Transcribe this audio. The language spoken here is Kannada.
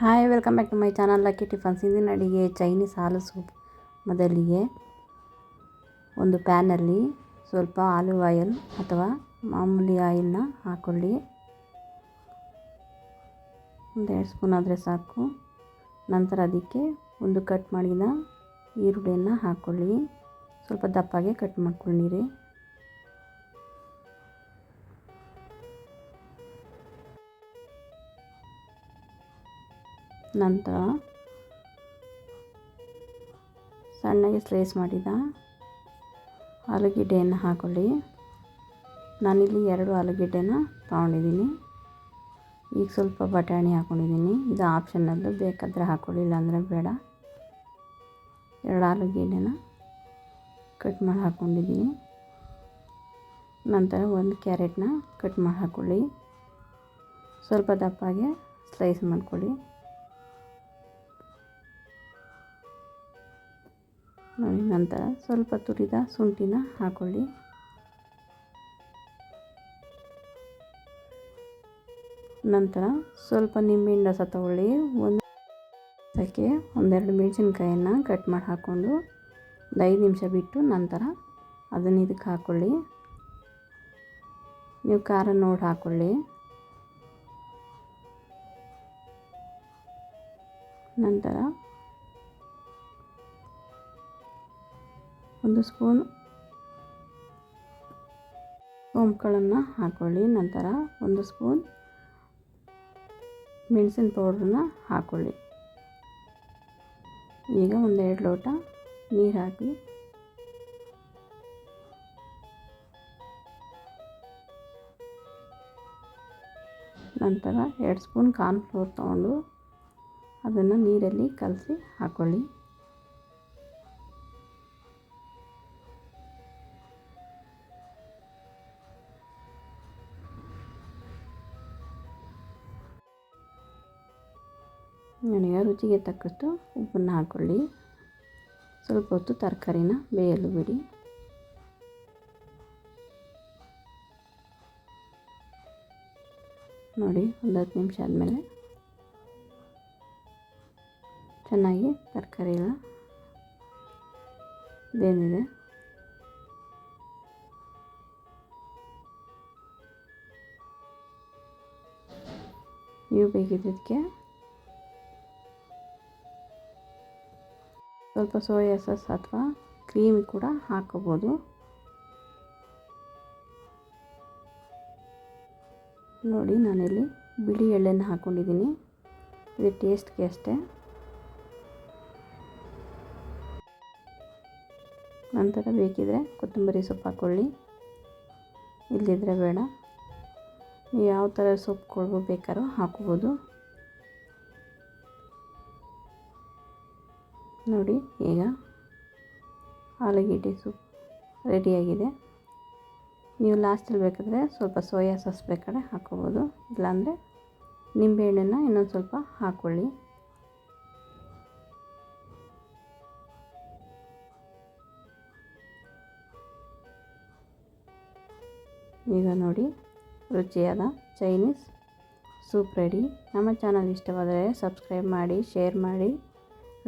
Hi, welcome back to my channel. Lucky tiffins. ಇಂದಿನ ಅಡಿಗೆ ಚೈನೀಸ್ ಹಾಲು ಸೂಪ್ ಮೊದಲಿಗೆ ಒಂದು ಪ್ಯಾನಲ್ಲಿ ಸ್ವಲ್ಪ ಆಲಿವ್ ಆಯಿಲ್ ಅಥವಾ ಮಾಮೂಲಿ ಆಯಿಲ್ನ ಹಾಕ್ಕೊಳ್ಳಿ ಒಂದು ಎರಡು ಸ್ಪೂನ್ ಆದರೆ ಸಾಕು. ನಂತರ ಅದಕ್ಕೆ ಒಂದು ಕಟ್ ಮಾಡಿದ ಈರುಳ್ಳಿಯನ್ನು ಹಾಕ್ಕೊಳ್ಳಿ ಸ್ವಲ್ಪ ದಪ್ಪಾಗೆ ಕಟ್ ಮಾಡ್ಕೊಂಡಿರಿ ನಂತರ ಸಣ್ಣಗೆ ಸ್ಲೈಸ್ ಮಾಡಿದ ಆಲೂಗೆಡ್ಡೆಯನ್ನು ಹಾಕೊಳ್ಳಿ. ನಾನಿಲ್ಲಿ ಎರಡು ಆಲೂಗೆಡ್ಡೆನ ತೊಗೊಂಡಿದ್ದೀನಿ. ಈಗ ಸ್ವಲ್ಪ ಬಟಾಣಿ ಹಾಕ್ಕೊಂಡಿದ್ದೀನಿ ಇದು ಆಪ್ಷನಲ್ಲು ಬೇಕಾದರೆ ಹಾಕ್ಕೊಳ್ಳಿ ಇಲ್ಲಾಂದರೆ ಬೇಡ. ಎರಡು ಆಲೂಗೆಡ್ಡೆನ ಕಟ್ ಮಾಡಿ ಹಾಕ್ಕೊಂಡಿದ್ದೀನಿ ನಂತರ ಒಂದು ಕ್ಯಾರೆಟ್ನ ಕಟ್ ಮಾಡಿ ಹಾಕ್ಕೊಳ್ಳಿ ಸ್ವಲ್ಪ ದಪ್ಪಾಗೆ ಸ್ಲೈಸ್ ಮಾಡ್ಕೊಳ್ಳಿ. ನಂತರ ಸ್ವಲ್ಪ ತುರಿದ ಶುಂಠಿನ ಹಾಕ್ಕೊಳ್ಳಿ ನಂತರ ಸ್ವಲ್ಪ ನಿಂಬೆಹಣ್ಣು ರಸ ತಗೊಳ್ಳಿ. ಒಂದು ಅದಕ್ಕೆ ಒಂದೆರಡು ಮೆಣಸಿನ್ಕಾಯನ್ನು ಕಟ್ ಮಾಡಿ ಹಾಕ್ಕೊಂಡು ಒಂದು ಐದು ನಿಮಿಷ ಬಿಟ್ಟು ನಂತರ ಅದನ್ನು ಇದಕ್ಕೆ ಹಾಕ್ಕೊಳ್ಳಿ ನೀವು ಖಾರ ನೋಡಿ ಹಾಕ್ಕೊಳ್ಳಿ ನಂತರ ಒಂದು ಸ್ಪೂನ್ ಸೋಂಪುಗಳನ್ನು ಹಾಕ್ಕೊಳ್ಳಿ ನಂತರ ಒಂದು ಸ್ಪೂನ್ ಮೆಣಸಿನ ಪೌಡ್ರನ್ನ ಹಾಕ್ಕೊಳ್ಳಿ ಈಗ ಒಂದೆರಡು ಲೋಟ ನೀರು ಹಾಕಿ. ನಂತರ ಎರಡು ಸ್ಪೂನ್ ಕಾರ್ನ್ಫ್ಲೋರ್ ತೊಗೊಂಡು ಅದನ್ನು ನೀರಲ್ಲಿ ಕಲಸಿ ಹಾಕ್ಕೊಳ್ಳಿ ನನಗೆ ರುಚಿಗೆ ತಕ್ಕಷ್ಟು ಉಪ್ಪನ್ನು ಹಾಕ್ಕೊಳ್ಳಿ ಸ್ವಲ್ಪ ಹೊತ್ತು ತರಕಾರಿನ ಬೇಯಲು ಬಿಡಿ. ನೋಡಿ, ಒಂದು ಹತ್ತು ನಿಮಿಷ ಆದಮೇಲೆ ಚೆನ್ನಾಗಿ ತರಕಾರಿ ಎಲ್ಲ ಬೇಂದಿದೆ. ನೀವು ಬೇಕಿದ್ದಕ್ಕೆ ಸ್ವಲ್ಪ ಸೋಯಾ ಸಾಸ್ ಅಥವಾ ಕ್ರೀಮ್ ಕೂಡ ಹಾಕೋಬೋದು. ನೋಡಿ, ನಾನಿಲ್ಲಿ ಬಿಳಿ ಎಳ್ಳೆನ ಹಾಕ್ಕೊಂಡಿದ್ದೀನಿ ಇದು ಟೇಸ್ಟ್ಗೆ ಅಷ್ಟೇ. ನಂತರ ಬೇಕಿದ್ರೆ ಕೊತ್ತಂಬರಿ ಸೊಪ್ಪು ಹಾಕ್ಕೊಳ್ಳಿ ಇಲ್ಲದಿದ್ದರೆ ಬೇಡ. ಯಾವ ಥರ ಸೊಪ್ಪುಗಳು ಬೇಕಾದ್ರೂ ಹಾಕ್ಬೋದು. ನೋಡಿ, ಈಗ ಆಲೂಗೆಡ್ಡೆ ಸೂಪ್ ರೆಡಿಯಾಗಿದೆ. ನೀವು ಲಾಸ್ಟಲ್ಲಿ ಬೇಕಾದರೆ ಸ್ವಲ್ಪ ಸೋಯಾ ಸಾಸ್ ಬೇಕಾದ್ರೆ ಹಾಕ್ಕೋಬೋದು. ಇಲ್ಲಾಂದರೆ ನಿಂಬೆಹಣ್ಣನ್ನು ಇನ್ನೊಂದು ಸ್ವಲ್ಪ ಹಾಕ್ಕೊಳ್ಳಿ ಈಗ ನೋಡಿ, ರುಚಿಯಾದ ಚೈನೀಸ್ ಸೂಪ್ ರೆಡಿ. ನಮ್ಮ ಚಾನಲ್ ಇಷ್ಟವಾದರೆ ಸಬ್ಸ್ಕ್ರೈಬ್ ಮಾಡಿ, ಶೇರ್ ಮಾಡಿ.